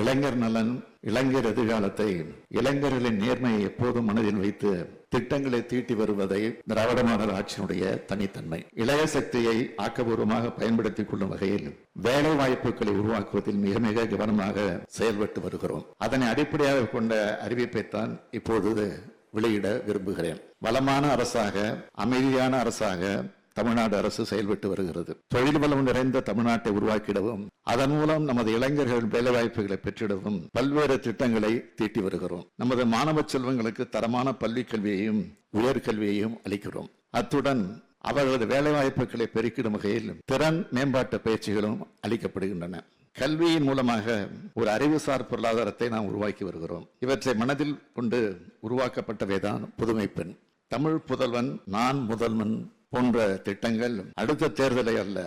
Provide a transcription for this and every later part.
இளைஞர் நலன் இளைஞர் எதிர்காலத்தை இளைஞர்களின் நேர்மையை எப்போதும் மனதில் வைத்து திட்டங்களை தீட்டி வருவதை திராவிட மாடல் ஆட்சியினுடைய தனித்தன்மை. இளைய சக்தியை ஆக்கபூர்வமாக பயன்படுத்திக் கொள்ளும் வகையில் வேலை வாய்ப்புகளை உருவாக்குவதில் மிக மிக கவனமாக செயல்பட்டு வருகிறோம். அதனை அடிப்படையாக கொண்ட அறிவிப்பைத்தான் இப்பொழுது வெளியிட விரும்புகிறேன். வளமான அரசாக அமைதியான அரசாக தமிழ்நாடு அரசு செயல்பட்டு வருகிறது. தொழில் வளம் நிறைந்த தமிழ்நாட்டை உருவாக்கிடவும் அதன் மூலம் நமது இளைஞர்கள் வேலைவாய்ப்புகளை பெற்றிடவும் பல்வேறு திட்டங்களை தீட்டி வருகிறோம். நமது மாணவ செல்வங்களுக்கு தரமான பள்ளி கல்வியையும் உயர்கல்வியையும் அளிக்கிறோம். அத்துடன் அவர்களது வேலைவாய்ப்புகளை பெருக்கிடும் வகையில் திறன் மேம்பாட்டு பயிற்சிகளும் அளிக்கப்படுகின்றன. கல்வியின் மூலமாக ஒரு அறிவுசார் பொருளாதாரத்தை நாம் உருவாக்கி வருகிறோம். இவற்றை மனதில் கொண்டு உருவாக்கப்பட்டவைதான் புதுமை பெண் தமிழ் புதல்வன் நான் முதல்வன் போன்ற திட்டங்கள் அடுத்த தேர்தலை அல்ல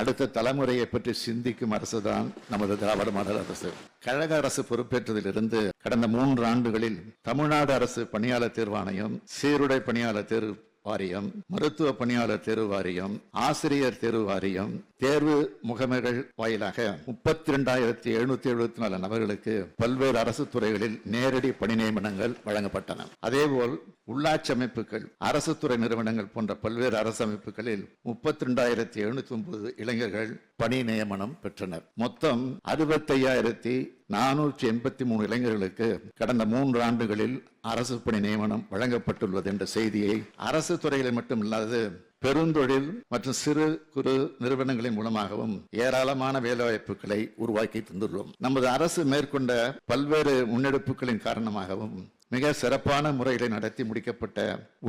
அடுத்த தலைமுறையை பற்றி சிந்திக்கும் அரசுதான் நமது திராவிட மாடல் அரசு. கழக அரசு பொறுப்பேற்றதிலிருந்து கடந்த மூன்று ஆண்டுகளில் தமிழ்நாடு அரசு பணியாளர் தேர்வாணையம் சீருடை பணியாளர் தேர்வு வாரியம் மருத்துவ பணியாளர் தேர்வு வாரியம் ஆசிரியர் தேர்வு வாரியம் தேர்வு முகமைகள் வாயிலாக முப்பத்தி ரெண்டாயிரத்தி எழுநூத்தி எழுபத்தி நாலு நபர்களுக்கு பல்வேறு அரசு துறைகளில் நேரடி பணி நியமனங்கள் வழங்கப்பட்டன. அதேபோல் உள்ளாட்சி அமைப்புகள் அரசு துறை நிறுவனங்கள் போன்ற பல்வேறு அரசு அமைப்புகளில் முப்பத்தி ரெண்டாயிரத்தி எழுநூத்தி ஒன்பது இளைஞர்கள் பணி நியமனம் பெற்றனர். மொத்தம் அறுபத்தையாயிரத்தி நானூற்றி எண்பத்தி மூணு இளைஞர்களுக்கு கடந்த மூன்று ஆண்டுகளில் அரசு பணி நியமனம் வழங்கப்பட்டுள்ளது என்ற செய்தியை அரசு துறைகளில் மட்டுமில்லாது பெருந்தொழில் மற்றும் சிறு குறு நிறுவனங்களின் மூலமாகவும் ஏராளமான வேலைவாய்ப்புகளை உருவாக்கி தந்துள்ளோம். நமது அரசு மேற்கொண்ட பல்வேறு முன்னெடுப்புகளின் காரணமாகவும் மிக சிறப்பான முறையில் நடத்தி முடிக்கப்பட்ட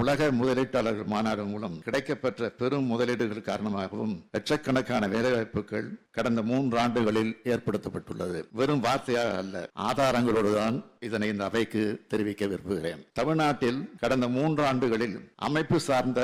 உலக முதலீட்டாளர்கள் மாநாடு மூலம் கிடைக்கப்பெற்ற பெரும் முதலீடுகள் காரணமாகவும் லட்சக்கணக்கான வேலைவாய்ப்புகள் கடந்த மூன்று ஆண்டுகளில் ஏற்படுத்தப்பட்டுள்ளது. வெறும் வார்த்தையாக அல்ல ஆதாரங்களோடு தான் இதனை இந்த அவைக்கு தெரிவிக்க விரும்புகிறேன். தமிழ்நாட்டில் கடந்த மூன்று ஆண்டுகளில் அமைப்பு சார்ந்த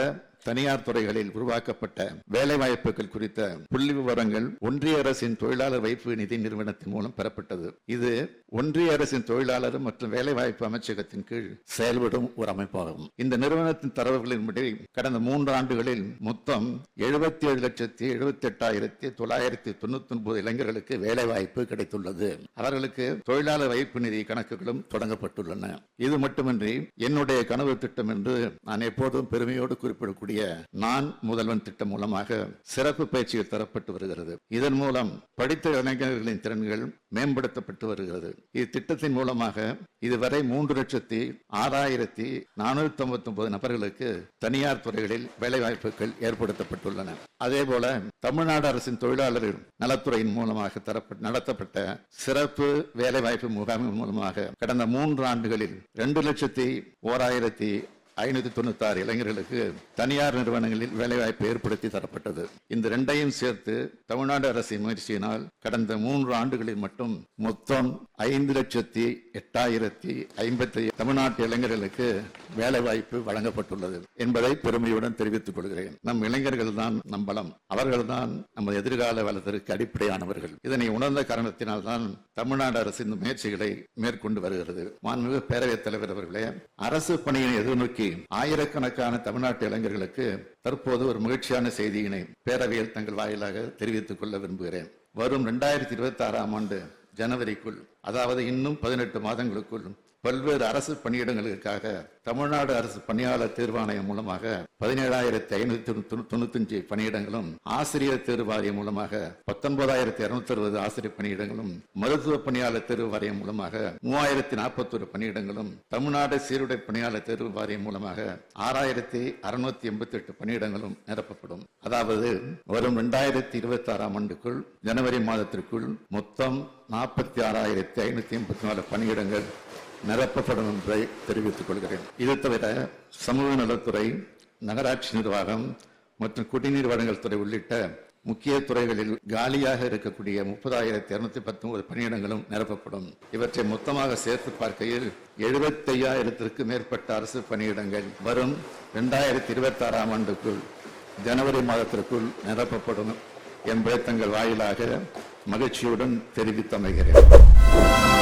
தனியார் துறைகளில் உருவாக்கப்பட்ட வேலைவாய்ப்புகள் குறித்த புள்ளி விவரங்கள் ஒன்றிய அரசின் தொழிலாளர் வைப்பு நிதி நிறுவனத்தின் மூலம் பெறப்பட்டது. இது ஒன்றிய அரசின் தொழிலாளர் மற்றும் வேலைவாய்ப்பு அமைச்சகத்தின் கீழ் செயல்படும் ஒரு அமைப்பாகும். இந்த நிறுவனத்தின் தரவுகளின்படி கடந்த மூன்று ஆண்டுகளில் மொத்தம் எழுபத்தி ஏழு லட்சத்தி எழுபத்தி எட்டாயிரத்தி தொள்ளாயிரத்தி தொண்ணூத்தி ஒன்பது இளைஞர்களுக்கு வேலைவாய்ப்பு கிடைத்துள்ளது. அவர்களுக்கு தொழிலாளர் வைப்பு நிதி கணக்குகளும் தொடங்கப்பட்டுள்ளன. இது மட்டுமின்றி என்னுடைய கனவு திட்டம் என்று நான் எப்போதும் பெருமையோடு குறிப்பிடக்கூடிய நான் முதல்வன் திட்டம் மூலமாக சிறப்பு பயிற்சிகள் தரப்பட்டு வருகிறது. இதன் மூலம் படித்த இளைஞர்களின் திறன்கள் மேம்படுத்தப்பட்டு வருகிறது. இத்திட்டத்தின் மூலமாக இதுவரை மூன்று லட்சத்தி ஆறாயிரத்தி நானூத்தி ஐம்பத்தி ஒன்பது நபர்களுக்கு தனியார் துறைகளில் வேலைவாய்ப்புகள் ஏற்படுத்தப்பட்டுள்ளன. அதே போல தமிழ்நாடு அரசின் தொழிலாளர் நலத்துறையின் மூலமாக தரப்பட்ட நடத்தப்பட்ட சிறப்பு வேலைவாய்ப்பு முகாமின் மூலமாக கடந்த மூன்று ஆண்டுகளில் இரண்டு லட்சத்தி ஓராயிரத்தி ஐநூத்தி தொண்ணூத்தி ஆறு இளைஞர்களுக்கு தனியார் நிறுவனங்களில் வேலைவாய்ப்பு ஏற்படுத்தி தரப்பட்டது. இந்த ரெண்டையும் சேர்த்து தமிழ்நாடு அரசின் முயற்சியினால் கடந்த மூன்று ஆண்டுகளில் மட்டும் மொத்தம் ஐந்து லட்சத்தி எட்டாயிரத்தி ஐம்பத்தி தமிழ்நாட்டு இளைஞர்களுக்கு வேலைவாய்ப்பு வழங்கப்பட்டுள்ளது என்பதை பெருமையுடன் தெரிவித்துக் கொள்கிறேன். நம் இளைஞர்கள் தான் நம்பலம். அவர்கள்தான் நமது எதிர்கால வளத்திற்கு அடிப்படையானவர்கள். இதனை உணர்ந்த காரணத்தினால் தான் தமிழ்நாடு அரசு இந்த முயற்சிகளை மேற்கொண்டு வருகிறது. மாண்புமிகு பேரவைத் தலைவர் அவர்களே அரசு பணியை எதிர்நோக்கி ஆயிரக்கணக்கான தமிழ்நாட்டு இளைஞர்களுக்கு தற்போது ஒரு மகிழ்ச்சியான செய்தியினை பேரவையில் தங்கள் வாயிலாக தெரிவித்துக் கொள்ள விரும்புகிறேன். வரும் இரண்டாயிரத்தி இருபத்தி ஆறாம் ஆண்டு ஜனவரிக்குள் அதாவது இன்னும் பதினெட்டு மாதங்களுக்குள் பல்வேறு அரசு பணியிடங்களுக்காக தமிழ்நாடு அரசு பணியாளர் தேர்வாணையம் மூலமாக பதினேழாயிரத்தி ஐநூத்தி தொண்ணூத்தஞ்சு பணியிடங்களும் ஆசிரியர் தேர்வு வாரியம் மூலமாக பத்தொன்பதாயிரத்தி இருநூத்தி அறுபது ஆசிரியர் பணியிடங்களும் மருத்துவ பணியாளர் தேர்வு வாரியம் மூலமாக மூவாயிரத்தி நாற்பத்தொரு பணியிடங்களும் தமிழ்நாடு சீருடை பணியாளர் தேர்வு வாரியம் மூலமாக ஆறாயிரத்தி அறுநூத்தி எண்பத்தி எட்டு பணியிடங்களும் நிரப்பப்படும். அதாவது வரும் இரண்டாயிரத்தி இருபத்தி ஆறாம் ஆண்டுக்குள் ஜனவரி மாதத்திற்குள் மொத்தம் நாற்பத்தி ஆறாயிரத்தி ஐநூத்தி எண்பத்தி நாலு பணியிடங்கள் நிரப்பப்படும் என்பதை தெரிவித்துக் கொள்கிறேன். இது தவிர சமூக நலத்துறை நகராட்சி நிர்வாகம் மற்றும் குடிநீர் வழங்கல் துறை உள்ளிட்ட முக்கிய துறைகளில் காலியாக இருக்கக்கூடிய முப்பதாயிரத்தி இருநூத்தி பத்தொன்பது பணியிடங்களும் நிரப்பப்படும். இவற்றை மொத்தமாக சேர்த்து பார்க்கையில் எழுபத்தி ஐயாயிரத்திற்கு மேற்பட்ட அரசு பணியிடங்கள் வரும் இரண்டாயிரத்தி இருபத்தி ஆறாம் ஆண்டுக்குள் ஜனவரி மாதத்திற்குள் நிரப்பப்படும் என்பதை தங்கள் வாயிலாக மகிழ்ச்சியுடன் தெரிவித்தமைகிறேன்.